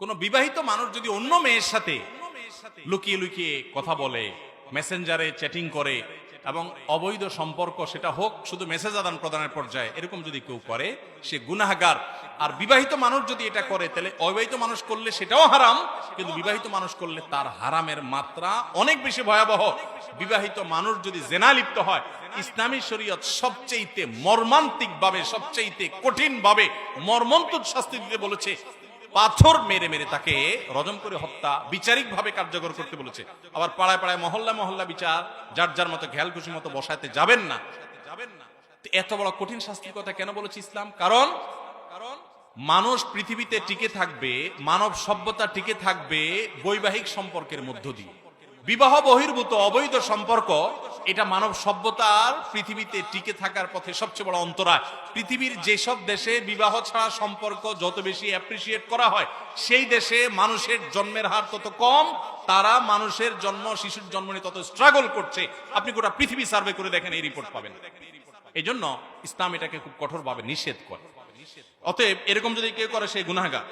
কোন বিবাহিত মানুষ যদি অন্য মেয়ের সাথে লুকিয়ে লুকিয়ে কথা বলে মেসেঞ্জারে চ্যাটিং করে এবং অবৈধ সম্পর্ক সেটা হোক, শুধু মেসেজ আদান প্রদানের পর্যায়ে এরকম যদি কেউ করে, সে গুনাহগার। আর বিবাহিত মানুষ যদি এটা করে, তাহলে অবিবাহিত মানুষ করলে সেটাও হারাম, কিন্তু বিবাহিত মানুষ করলে তার হারামের মাত্রা অনেক বেশি ভয়াবহ। বিবাহিত মানুষ যদি জেনা লিপ্ত হয়, ইসলামী শরীয়ত সবচেয়েতে মর্মান্তিক ভাবে সবচেয়েতে কঠিন ভাবে মর্মন্তুদ শাস্তি দিতে বলেছে। পাথর মেরে মেরে তাকে রজম করে হত্যা বিচারিক ভাবে কার্যকর করতে বলেছে। আবার পাড়ায় পাড়ায় মহল্লা মহল্লা বিচার, যার যার মতো ঘেয়াল খুশি মতো বসাইতে যাবেন না। যাবেন না এত বড় কঠিন শাস্তির কথা কেন বলেছে ইসলাম? কারণ কারণ মানুষ পৃথিবীতে টিকে থাকবে, মানব সভ্যতা টিকে থাকবে বৈবাহিক সম্পর্কের মধ্য দিয়ে। বিবাহ বহির্ভূত অবৈধ সম্পর্ক এটা মানব সভ্যতার পৃথিবীতে টিকে থাকার পথে সবচেয়ে বড় অন্তরায়। পৃথিবীর যেসব দেশে বিবাহ ছাড়া সম্পর্ক যত বেশি অ্যাপ্রিসিয়েট করা হয়, সেই দেশে মানুষের জন্মের হার তত কম, তারা মানুষের জন্ম, শিশুর জন্ম নিয়ে তত স্ট্রাগল করছে। আপনি গোটা পৃথিবী সার্ভে করে দেখেন, এই রিপোর্ট পাবেন। এই জন্য ইসলাম এটাকে খুব কঠোরভাবে নিষেধ করে। অতএব এরকম যদি কেউ করে সেই গুনাহগার।